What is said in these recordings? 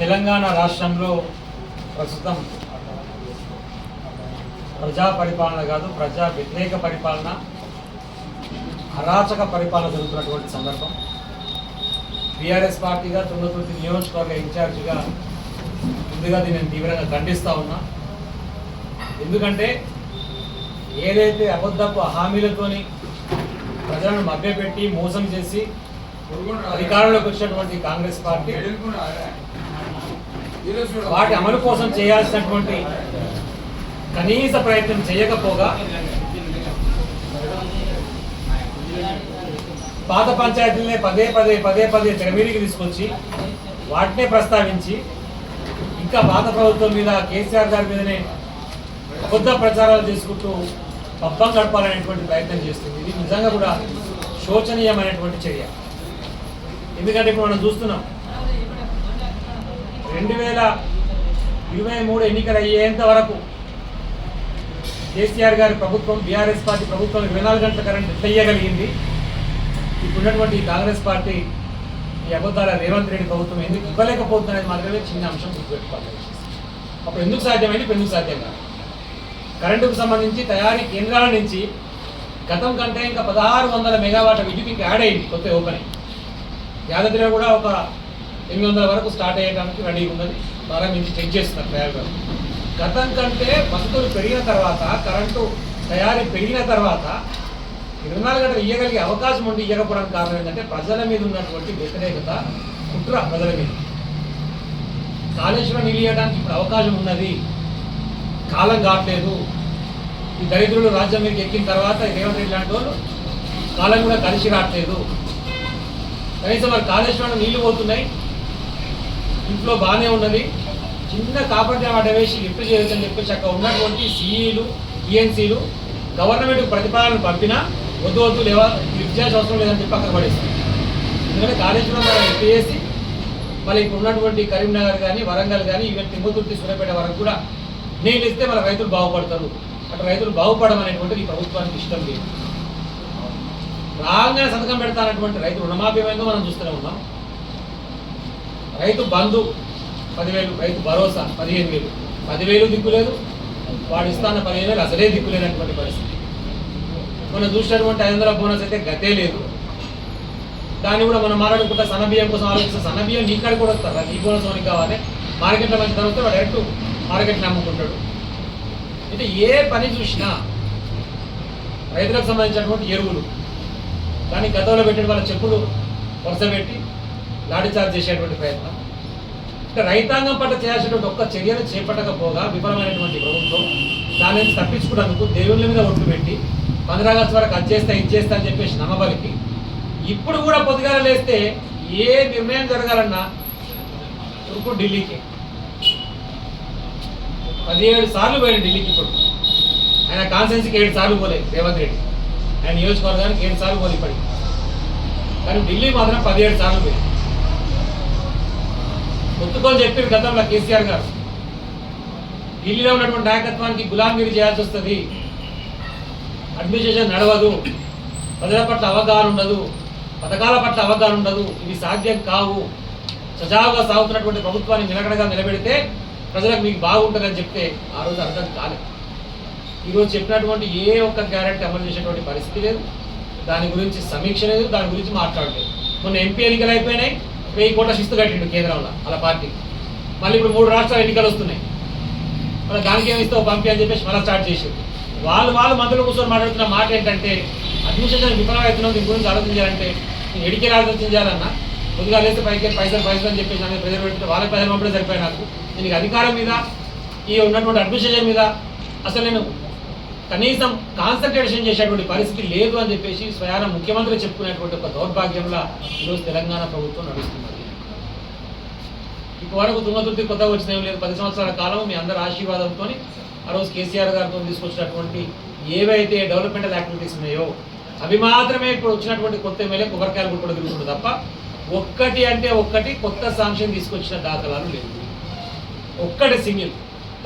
తెలంగాణ రాష్ట్రంలో ప్రస్తుతం ప్రజా పరిపాలన కాదు ప్రజా వ్యతిరేక పరిపాలన అరాచక పరిపాలన జరుగుతున్నటువంటి సందర్భం. బీఆర్ఎస్ పార్టీగా తుంగతుర్తి నియోజకవర్గ ఇన్ఛార్జిగా ముందుగా దీన్ని తీవ్రంగా ఖండిస్తూ ఉన్నా. ఎందుకంటే ఏదైతే అబద్ధపు హామీలతోని ప్రజలను మభ్యపెట్టి మోసం చేసి అధికారంలోకి వచ్చినటువంటి కాంగ్రెస్ పార్టీ వాటి అమలు కోసం చేయాల్సినటువంటి కనీస ప్రయత్నం చేయకపోగా పాత పంచాయతీలనే పదే పదే పదే పదే తెరమీదికి తీసుకొచ్చి వాటినే ప్రస్తావించి ఇంకా పాత ప్రభుత్వం మీద కేసీఆర్ గారి మీదనే కొత్త ప్రచారాలు చేసుకుంటూ పబ్బం గడపాలనేటువంటి ప్రయత్నం చేస్తుంది. ఇది నిజంగా కూడా శోచనీయమైనటువంటి చర్య. ఎందుకంటే ఇప్పుడు మనం చూస్తున్నాం. రెండు వేల ఇరవై మూడు ఎన్నికలు అయ్యేంత వరకు కేసీఆర్ గారి ప్రభుత్వం బీఆర్ఎస్ పార్టీ ప్రభుత్వం ఇరవై నాలుగు గంటల కరెంట్ ఎట్లా ఇప్పుడున్నటువంటి కాంగ్రెస్ పార్టీ ఈ అబద్ధాల రేవంత్ రెడ్డి ప్రభుత్వం ఎందుకు ఇవ్వలేకపోతుంది మాత్రమే చిన్న అంశం గుర్తుపెట్టుకోవాలి. అప్పుడు ఎందుకు సాధ్యమైంది? ఇప్పుడు ఎందుకు సాధ్యం కాదు. కరెంటుకు సంబంధించి తయారీ కేంద్రాల నుంచి గతం కంటే ఇంకా పదహారు వందల మెగావాట్ల విద్యుత్ ఇంకా యాడ్ అయింది కొత్త ఓపెనింగ్. యాదగిరిలో కూడా ఒక ఎనిమిది వందల వరకు స్టార్ట్ అయ్యడానికి రెడీగా ఉన్నది. ప్రారంభించి చెక్ చేస్తున్నారు ప్రయోగాలు గతం కంటే వసతులు పెరిగిన తర్వాత కరెంటు తయారీ పెరిగిన తర్వాత ఇరవై నాలుగు గంటలు ఇవ్వగలిగే అవకాశం ఉండి ఇవ్వకపోవడానికి కారణం ఏంటంటే ప్రజల మీద ఉన్నటువంటి వ్యతిరేకత కుట్ర ప్రజల మీద. కాళేశ్వరం నిలియడానికి ఇప్పుడు అవకాశం ఉన్నది. కాలం కావట్లేదు. ఈ దరిద్రులు రాజ్యం మీదకి ఎక్కిన తర్వాత రేవంత్ రెడ్డి లాంటి వాళ్ళు కాలం కూడా కలిసి రావట్లేదు. కనీసం మరి కాళేశ్వరం నీళ్ళు పోతున్నాయి. ఇంట్లో బాగానే ఉన్నది. చిన్న కాపాడిన వాటి వేసి లిఫ్ట్ చేయొచ్చని చెప్పేసి అక్కడ ఉన్నటువంటి సిఈలు ఈఎన్సీలు గవర్నమెంట్ ప్రతిపాదనలు పంపినా వద్దు వద్దు లేవా లిఫ్ట్ చేయాల్సిన అవసరం లేదని చెప్పి అక్కడ పడేస్తుంది ఎందుకంటే కాళేశ్వరం మనం లిఫ్ట్ చేసి మళ్ళీ ఇప్పుడు ఉన్నటువంటి కరీంనగర్ కానీ వరంగల్ కానీ ఈవెన్ తిమ్మతుర్తి సూర్యాపేట వరకు కూడా నీళ్ళు ఇస్తే మన రైతులు బాగుపడతారు. అటు రైతులు బాగుపడడం అనేటువంటిది ఈ ప్రభుత్వానికి ఇష్టం లేదు. రాగానే సంతకం పెడతానటువంటి రైతు రుణమాఫీ ఏమైందో మనం చూస్తూనే ఉన్నాం. రైతు బంధు పదివేలు రైతు భరోసా పదిహేను వేలు. పదివేలు దిక్కులేదు వాడు ఇస్తాన్న పదిహేను వేలు అసలే దిక్కులేనటువంటి పరిస్థితి. మనం చూసినటువంటి ఐదు వందల బోనస్ అయితే గతే లేదు. దాన్ని కూడా మనం మాట్లాడుకుంటా సన్నబియ్యం కోసం ఆలోచిస్తే సన్నబియ్యం నీ కాడ కూడా వస్తారా? నీ బోనస్ మనకి కావాలి. మార్కెట్లో మంచి ధర వస్తే వాడు డైరెక్ట్ మార్కెట్ని అమ్ముకుంటాడు. అయితే ఏ పని చూసినా రైతులకు సంబంధించినటువంటి ఎరువులు కానీ గతంలో పెట్టిన వాళ్ళ చెప్పులు వరుస పెట్టి చార్జ్ చేసేటువంటి ప్రయత్నం. అంటే రైతాంగం పట్ల చేయాల్సినటువంటి ఒక్క చర్యలు చేపట్టకపోగా విఫలమైనటువంటి ప్రభుత్వం దాని నుంచి తప్పించుకున్నందుకు దేవుళ్ళ మీద ఒట్టు పెట్టి పంద్రాగస్టు వరకు అది చేస్తా ఇది చేస్తా అని చెప్పేసి నమ్మబలికి ఇప్పుడు కూడా పొద్దుగాల లేస్తే ఏ నిర్ణయం జరగాలన్నా ఇప్పుడు ఢిల్లీకి. పదిహేడు సార్లు పోయాడు ఢిల్లీకి ఇప్పుడు. ఆయన కాన్సెన్స్కి ఏడు సార్లు పోలే రేవంత్ రెడ్డి. ఆయన నియోజకవర్గానికి ఏడు సార్లు పోలే కానీ ఢిల్లీ మాత్రం పదిహేడు సార్లు పోయి. ఒత్తుకొని చెప్పారు గతంలో కేసీఆర్ గారు. ఢిల్లీలో ఉన్నటువంటి నాయకత్వానికి గులాంగిరి చేయాల్సి వస్తుంది. అడ్మినిస్ట్రేషన్ నడవదు. ప్రజల పట్ల అవగాహన ఉండదు. పథకాల పట్ల అవగాహన ఉండదు. ఇవి సాధ్యం కావు. సజావుగా సాగుతున్నటువంటి ప్రభుత్వాన్ని నిలకడగా నిలబెడితే ప్రజలకు మీకు బాగుంటుందని చెప్తే ఆ రోజు అర్థం కాలేదు. ఈరోజు చెప్పినటువంటి ఏ ఒక్క గ్యారెంటీ అమలు చేసేటువంటి పరిస్థితి లేదు. దాని గురించి సమీక్ష లేదు దాని గురించి మాట్లాడలేదు. మొన్న ఎంపీ ఎన్నికలు అయిపోయినాయి వెయ్యి కోట్ల శిస్తు కట్టిండు కేంద్రంలో అలా పార్టీ. మళ్ళీ ఇప్పుడు మూడు రాష్ట్రాల ఎన్నికలు వస్తున్నాయి. మళ్ళీ దానికి ఏమిస్తావు పంపి అని చెప్పేసి మళ్ళీ స్టార్ట్ చేసేది వాళ్ళు వాళ్ళు మంత్రులు కూర్చొని మాట్లాడుతున్న మాట ఏంటంటే అడ్మినిస్ట్రేషన్ విఫలమవుతున్నాం దీని గురించి ఆలోచించాలంటే నేను ఎడికేలా ఆలోచించాలన్నా ముందుగా లేస్తే పైకి పైసలు పైసలు అని చెప్పేసి నాకు ప్రజలు పెడితే వాళ్ళ ప్రజలు పంపడం సరిపోయి నాకు. దీనికి అధికారం మీద ఈ ఉన్నటువంటి అడ్మినిస్ట్రేషన్ మీద అసలు నేను కనీసం కాన్సన్ట్రేషన్ చేసేటువంటి పరిస్థితి లేదు అని చెప్పేసి స్వయాన ముఖ్యమంత్రి చెప్పుకునేటువంటి ఒక దౌర్భాగ్యంలో ఈరోజు తెలంగాణ ప్రభుత్వం నడుస్తున్నది. ఇప్పటివరకు తుంగతుర్తి కొత్తగా వచ్చిన లేదు. పది సంవత్సరాల కాలం మీ అందరి ఆశీర్వాదంతో ఆ రోజు కేసీఆర్ గారితో తీసుకొచ్చినటువంటి ఏవైతే డెవలప్మెంటల్ యాక్టివిటీస్ ఉన్నాయో అవి మాత్రమే ఇప్పుడు వచ్చినటువంటి కొత్త ఎమ్మెల్యే కొబ్బరికాయలు కూడా తిరుగుతుంది తప్ప ఒక్కటి అంటే ఒక్కటి కొత్త సాంక్షన్ తీసుకొచ్చిన దాఖలాలు లేవు. ఒక్కటి సింగిల్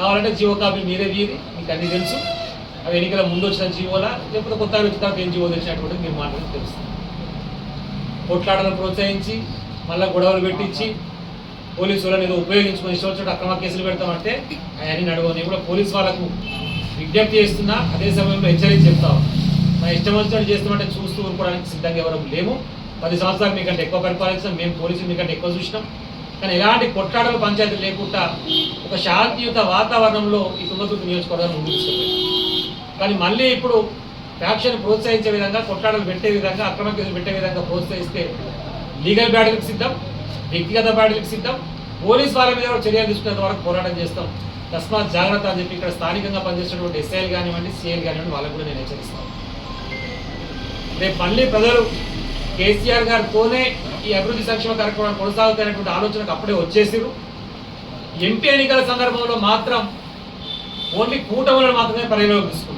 కావాలంటే జీవో కాపీ మీరే తీది మీకు అన్ని తెలుసు. అవి ఎన్నికల ముందు వచ్చిన జీవోలా లేకపోతే కొత్త వచ్చిన తర్వాత ఏం జీవో తెచ్చినటువంటి మీరు మాట్లాడి తెలుస్తుంది. కొట్లాటలను ప్రోత్సహించి మళ్ళీ గొడవలు పెట్టించి పోలీసు వాళ్ళని ఏదో ఉపయోగించుకొని ఇష్టం వచ్చినట్టు అక్రమ కేసులు పెడతామంటే అవన్నీ నడవని కూడా పోలీసు వాళ్ళకు విజ్ఞప్తి చేస్తున్నా అదే సమయంలో హెచ్చరించి చెప్తాం మా ఇష్టం వచ్చినట్టు చేస్తామంటే చూస్తూ ఊరుకోవడానికి సిద్ధంగా ఎవరు లేము. పది సంవత్సరాలు మీకంటే ఎక్కువ పరిపాలించాం మేము పోలీసులు మీకంటే ఎక్కువ చూసినాం. కానీ ఎలాంటి కొట్లాటలు పంచాయతీలు లేకుండా ఒక శాంతియుత వాతావరణంలో ఈ తుంగతుర్తి నియోజకవర్గాన్ని ముందుకు తీసుకెళ్ళాం కానీ మళ్ళీ ఇప్పుడు ఫ్యాక్షన్ ప్రోత్సహించే విధంగా కొట్లాడలు పెట్టే విధంగా అక్రమ కేసులు పెట్టే విధంగా ప్రోత్సహిస్తే లీగల్ బ్యాటిల్కి సిద్ధం వ్యక్తిగత బ్యాటిల్కి సిద్ధం పోలీస్ వాళ్ళ మీద కూడా చర్యలు తీసుకునేంత వరకు పోరాటం చేస్తాం. తస్మాత్ జాగ్రత్త అని చెప్పి ఇక్కడ స్థానికంగా పనిచేస్తున్నటువంటి ఎస్ఐలు కానివ్వండి సీఎల్ కానివ్వండి వాళ్ళకు కూడా నేను హెచ్చరిస్తాను. రేపు మళ్ళీ ప్రజలు కేసీఆర్ గారితోనే ఈ అభివృద్ధి సంక్షేమ కార్యక్రమాలు కొనసాగుతాయనేటువంటి ఆలోచనకు అప్పుడే వచ్చేసిరు ఎంపీ ఎన్నికల సందర్భంలో మాత్రం ఓన్లీ కూటములను మాత్రమే పరిగణలోకి తీసుకున్నారు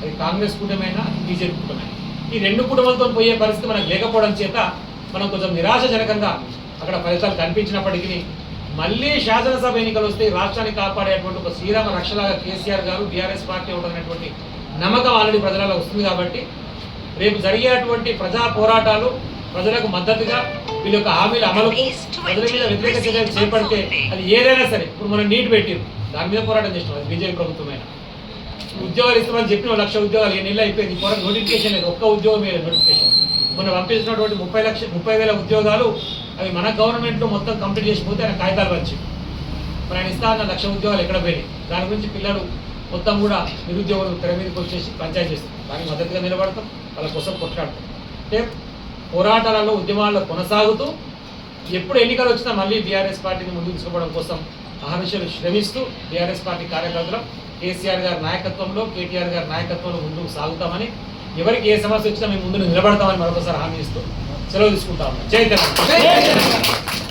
అది కాంగ్రెస్ కూటమైనా బీజేపీ కూటమైనా. ఈ రెండు కూటములతో పోయే పరిస్థితి మనకు లేకపోవడం చేత మనం కొంచెం నిరాశజనకంగా అక్కడ ఫలితాలు కనిపించినప్పటికీ మళ్ళీ శాసనసభ ఎన్నికలు వస్తే రాష్ట్రాన్ని కాపాడేటువంటి ఒక శ్రీరామ రక్షలాగా కేసీఆర్ గారు బీఆర్ఎస్ పార్టీ ఉంటున్నటువంటి నమ్మకం ఆల్రెడీ ప్రజలలో వస్తుంది కాబట్టి రేపు జరిగేటువంటి ప్రజా పోరాటాలు ప్రజలకు మద్దతుగా వీళ్ళ యొక్క హామీల అమలు ప్రజల మీద వ్యతిరేక చర్యలు చేపడితే అది ఏదైనా సరే. ఇప్పుడు మనం నీట్ పెట్టిరు. దాని మీద పోరాటం చేసినాం. అది బీజేపీ ప్రభుత్వమైన. ఉద్యోగాలు ఇస్తామని చెప్పిన లక్ష ఉద్యోగాలు ఏ నెలలు అయిపోయింది. పోరాటం నోటిఫికేషన్ లేదు. ఒక్క ఉద్యోగం మీద నోటిఫికేషన్ మొన్న పంపించినటువంటి ముప్పై లక్ష ముప్పై వేల ఉద్యోగాలు అవి మన గవర్నమెంట్లో మొత్తం కంప్లీట్ చేసిపోతే ఆయన కాగితాలు వచ్చి మరి ఆయన ఇస్తా అన్న లక్ష ఉద్యోగాలు ఎక్కడ పోయినాయి? దాని గురించి పిల్లలు మొత్తం కూడా నిరుద్యోగులు తెర మీదకి వచ్చేసి పంచాయతీ చేస్తారు. దానికి మద్దతుగా నిలబడతాం. వాళ్ళ కోసం కొట్లాడతాం. అంటే పోరాటాలలో ఉద్యమాల్లో కొనసాగుతూ ఎప్పుడు ఎన్నికలు వచ్చినా మళ్ళీ బీఆర్ఎస్ పార్టీని ముందుకు తీసుకోవడం కోసం అహర్నిశలు శ్రమిస్తూ టీఆర్ఎస్ పార్టీ కార్యకర్తలు కేసీఆర్ గారి నాయకత్వంలో కేటీఆర్ గారి నాయకత్వంలో ముందుకు సాగుతామని ఎవరికి ఏ సమస్య వచ్చినా మేము ముందు నిలబడతామని మరొకసారి హామీ ఇస్తూ సెలవు తీసుకుంటాము జై తెలంగాణ.